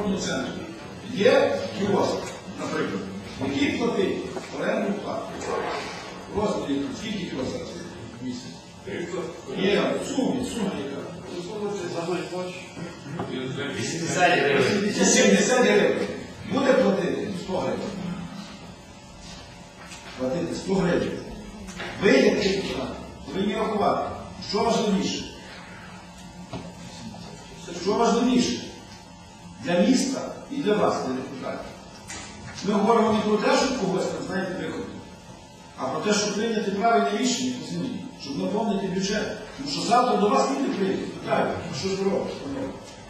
курортному центрі є кіоск, наприклад, який платить орендну плату. Розмірі, скільки кіоск є в місяць? В сумі, сума яка. 80 гривень. 70 гривень. Буде платити 100 гривень. Платити 100 гривень. Ви як депутат, повинні рахувати, що важливіше. Що важливіше для міста і для вас, для депутатів. Ми говоримо не про те, щоб когось там, знаєте, виходити, а про те, щоб прийняти правильне рішення по землі, щоб наповнити бюджет. Тому що завтра до вас люди прийдуть, питають, що ж ви робите?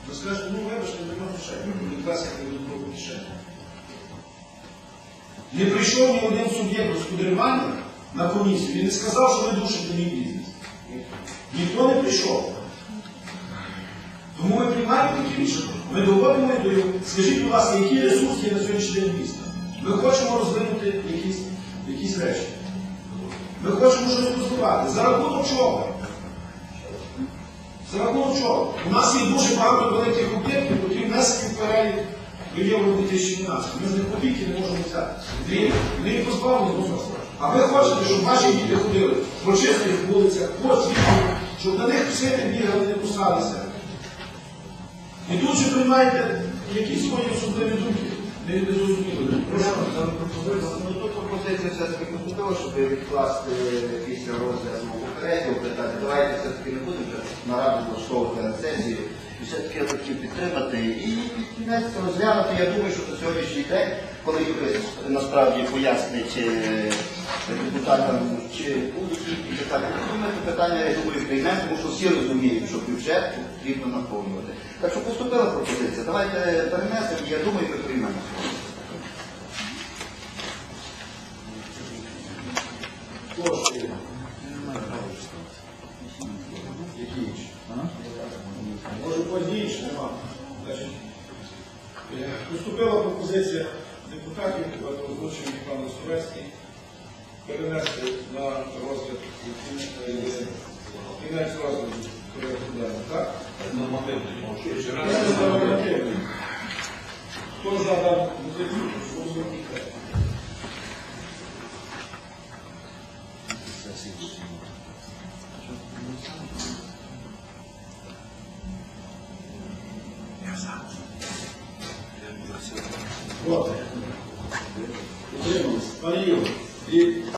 Ви скажете, ну вибачте, нема грошей. Будь ласка, не добро кишені. Не прийшов ні один суб'єкт господарювання на комісію, він не сказав, що ви душите мій бізнес. Ніхто не прийшов. Тому ми приймаємо такі рішення. Ми доводимо до його. Скажіть, будь ласка, які ресурси є на сьогоднішній день міста? Ми хочемо розвинути якісь, якісь речі. Ми хочемо щось розвивати. За рахунок чого? За рахунок чого? У нас є дуже багато великих об'єктів, які внесені в перелік до Євро 2012. Ми з них копійки не можемо взяти. Дві, їх позбавлені можливості. А ви хочете, щоб ваші діти ходили по чистих вулицях, по світлі, щоб на них псити бігали, не кусалися. І тут же приймаєте якісь свої особливі думки. Не, зрозуміли. Ну, пропозиція все-таки того, щоб відкласти після розгляду попереднього питання. Давайте все-таки не будемо нараду влаштовувати на сесії. І все-таки я хотів підтримати і кінець розглянути. Я думаю, що на сьогоднішній день, коли юрист насправді пояснить е, депутатам, чи будуть питання, це питання, я думаю, приймемо, тому що всі розуміють, що бюджет потрібно наповнювати. Так що поступила пропозиція. Давайте перенесемо, я думаю, ми приймемо. Може, поздніше нема. Е, поступила пропозиція депутатів, озвучений пан Лисовецький, перенести на розгляд кінець розгляду порядку денного, так? Нормативний. Хто за дану позицію? Проти. Утримались. Марію.